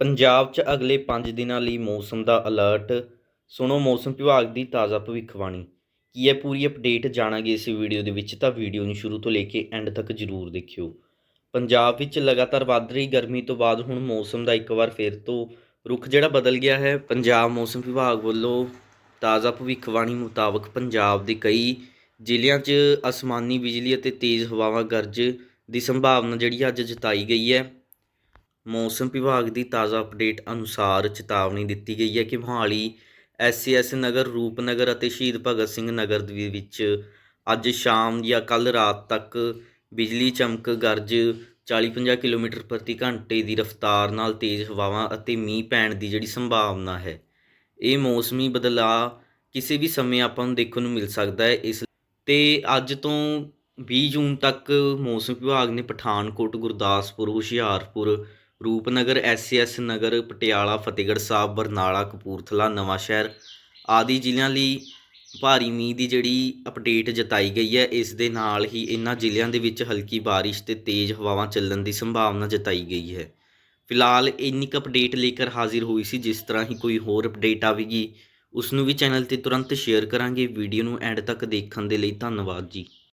ਪੰਜਾਬ 'ਚ ਅਗਲੇ 5 ਦਿਨਾਂ ਲਈ ਮੌਸਮ ਦਾ ਅਲਰਟ ਸੁਣੋ, ਮੌਸਮ ਵਿਭਾਗ ਦੀ ਤਾਜ਼ਾ ਭਵਿੱਖਬਾਣੀ। ਕੀ ਹੈ ਪੂਰੀ ਅਪਡੇਟ ਜਾਣਾਂਗੇ ਇਸ ਵੀਡੀਓ ਦੇ ਵਿੱਚ? ਤਾਂ ਵੀਡੀਓ ਨੂੰ ਸ਼ੁਰੂ ਤੋਂ ਲੈ ਕੇ ਐਂਡ ਤੱਕ ਜ਼ਰੂਰ ਦੇਖਿਓ। ਪੰਜਾਬ ਵਿੱਚ ਲਗਾਤਾਰ ਵੱਧ ਰਹੀ ਗਰਮੀ ਤੋਂ ਬਾਅਦ ਹੁਣ ਮੌਸਮ ਦਾ ਇੱਕ ਵਾਰ ਫਿਰ ਤੋਂ ਰੁਖ ਜਿਹੜਾ ਬਦਲ ਗਿਆ ਹੈ। ਪੰਜਾਬ ਮੌਸਮ ਵਿਭਾਗ ਵੱਲੋਂ ਤਾਜ਼ਾ ਭਵਿੱਖਬਾਣੀ ਮੁਤਾਬਕ ਪੰਜਾਬ ਦੇ ਕਈ ਜ਼ਿਲ੍ਹਿਆਂ 'ਚ ਅਸਮਾਨੀ ਬਿਜਲੀ ਅਤੇ ਤੇਜ਼ ਹਵਾਵਾਂ ਗਰਜ ਦੀ ਸੰਭਾਵਨਾ ਜਿਹੜੀ ਅੱਜ ਜਤਾਈ ਗਈ ਹੈ। ਮੌਸਮ ਵਿਭਾਗ ਦੀ ਤਾਜ਼ਾ ਅਪਡੇਟ ਅਨੁਸਾਰ ਚੇਤਾਵਨੀ ਦਿੱਤੀ ਗਈ ਹੈ ਕਿ ਮੋਹਾਲੀ ਐਸਸੀਐਸ ਨਗਰ, ਰੂਪਨਗਰ ਅਤੇ ਸ਼ਹੀਦ ਭਗਤ ਸਿੰਘ ਨਗਰ ਦੇ ਵਿੱਚ ਅੱਜ ਸ਼ਾਮ ਜਾਂ ਕੱਲ ਰਾਤ ਤੱਕ ਬਿਜਲੀ ਚਮਕ ਗਰਜ 40-50 ਕਿਲੋਮੀਟਰ ਪ੍ਰਤੀ ਘੰਟੇ ਦੀ ਰਫ਼ਤਾਰ ਨਾਲ ਤੇਜ਼ ਹਵਾਵਾਂ ਅਤੇ ਮੀਂਹ ਪੈਣ ਦੀ ਜਿਹੜੀ ਸੰਭਾਵਨਾ ਹੈ। ਇਹ ਮੌਸਮੀ ਬਦਲਾਅ ਕਿਸੇ ਵੀ ਸਮੇਂ ਆਪਾਂ ਨੂੰ ਦੇਖਣ ਨੂੰ ਮਿਲ ਸਕਦਾ ਹੈ। ਇਸ ਤੇ ਅੱਜ ਤੋਂ 20 ਜੂਨ ਤੱਕ ਮੌਸਮ ਵਿਭਾਗ ਨੇ ਪਠਾਨਕੋਟ, ਗੁਰਦਾਸਪੁਰ, ਹੁਸ਼ਿਆਰਪੁਰ ਰੂਪਨਗਰ ਐਸਐਸ ਨਗਰ, ਪਟਿਆਲਾ, ਫਤਿਹਗੜ੍ਹ ਸਾਹਿਬ, ਬਰਨਾਲਾ, ਕਪੂਰਥਲਾ, ਨਵਾਂ ਸ਼ਹਿਰ ਆਦਿ ਜ਼ਿਲ੍ਹਿਆਂ ਲਈ ਭਾਰੀ ਮੀਂਹ ਦੀ ਜਿਹੜੀ ਅਪਡੇਟ ਜਤਾਈ ਗਈ ਹੈ, ਇਸ ਦੇ ਨਾਲ ਹੀ ਇਹਨਾਂ ਜ਼ਿਲ੍ਹਿਆਂ ਦੇ ਵਿੱਚ ਹਲਕੀ ਬਾਰਿਸ਼ ਤੇ ਤੇਜ਼ ਹਵਾਵਾਂ ਚੱਲਣ ਦੀ ਸੰਭਾਵਨਾ ਜਤਾਈ ਗਈ ਹੈ। ਫਿਲਹਾਲ ਇੰਨੀ ਕੁ ਅਪਡੇਟ ਲੈ ਕੇ ਹਾਜ਼ਰ ਹੋਈ ਸੀ, ਜਿਸ ਤਰ੍ਹਾਂ ਹੀ ਕੋਈ ਹੋਰ ਅਪਡੇਟ ਆਵੇਗੀ, ਉਸ ਨੂੰ ਵੀ ਚੈਨਲ ਤੇ ਤੁਰੰਤ ਸ਼ੇਅਰ ਕਰਾਂਗੇ। ਵੀਡੀਓ ਨੂੰ ਐਂਡ ਤੱਕ ਦੇਖਣ ਦੇ ਲਈ ਧੰਨਵਾਦ ਜੀ।